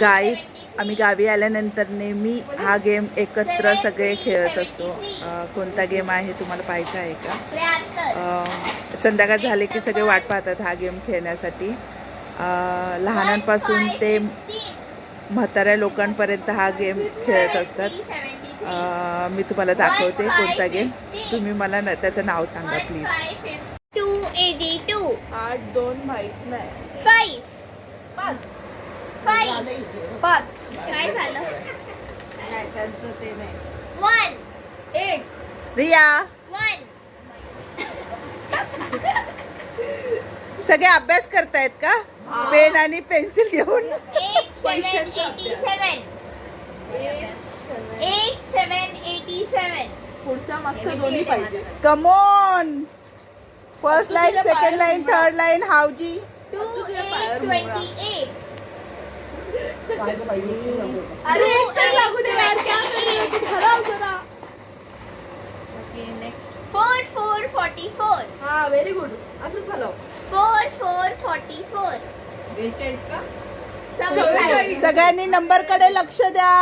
Guys आम्ही गावी आल्यानंतर नेहमी हा गेम एकत्र सगळे खेळत असतो. कोणता गेम आहे तुम्हाला पाहायचा आहे का? संध्याकाळ झाले की सगळे वाट पाहतात हा गेम खेळण्यासाठी. लहानांपासून ते म्हाताऱ्या लोकांपर्यंत हा गेम खेळत असतात. मी तुम्हाला दाखवते कोणता गेम तुम्ही मला न त्याचं नाव सांगा प्लीज टू एटी टू आठ दोन माहीत नाही. फाईव्ह पाच. पाच. काय झालं. त्यांचं ते नाही. वन एक. रिया. वन सगळे अभ्यास करतायत का? पेन आणि पेन्सिल घेऊन? Eight seven eighty seven eight seven eighty seven पुढच्या मागचं दोन्ही पाहिजे. Come on first line second line third line housie. Two eight twenty eight अरे एक तर लागू दे यार क्या कर? रही हो तुम खराब जरा फोर फोर फोर्टी फोर हा व्हेरी गुड असंच हलव. फोर फोर फोर्टी फोर चव्वेचाळीस. सगळ्यांनी नंबरकडे लक्ष द्या.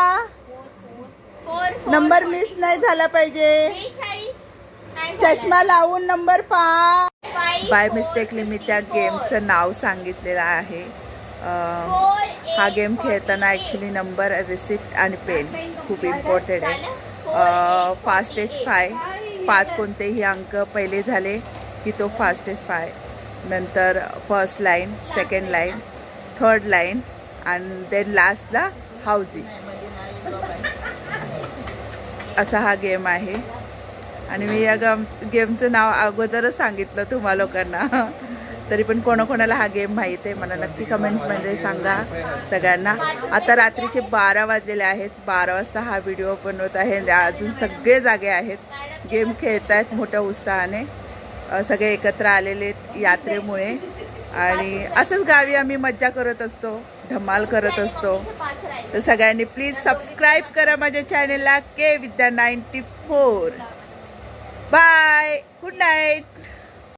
नंबर मिस नाही झाला पाहिजे. बेचाळीस चष्मा लावून नंबर पहा. Five, बाय मिस्टेकली मी त्या. गेमचं नाव सांगितलेलं आहे. हा गेम खेळताना ॲक्च्युली नंबर रिसिप्ट आणि पेन खूप इम्पॉर्टंट आहे. फास्टेस्ट फाय पाच कोणतेही अंक पहिले झाले की तो फास्टेस्ट फाय नंतर first line second line third line आणि देन लास्टला हाऊजी असा हा गेम आहे. आणि मी या गम गेमचं नाव अगोदरच सांगितलं तुम्हा लोकांना. तरी पण कोणाकोणाला हा गेम माहीत आहे मला नक्की कमेंटमध्ये सांगा सगळ्यांना. आता रात्रीचे बारा वाजलेले आहेत बारा वाजता हा व्हिडिओ बनवत आहे अजून सगळे जागे आहेत. गेम खेळत आहेत मोठ्या उत्साहाने. सगळे एकत्र आलेले आहेत यात्रेमुळे. आणि असंच गावी आम्ही मज्जा करत असतो धमाल करत असतो. तर सगळ्यांनी प्लीज सबस्क्राईब करा माझ्या चॅनेलला. K Vidya ninety four. Bye. Good night.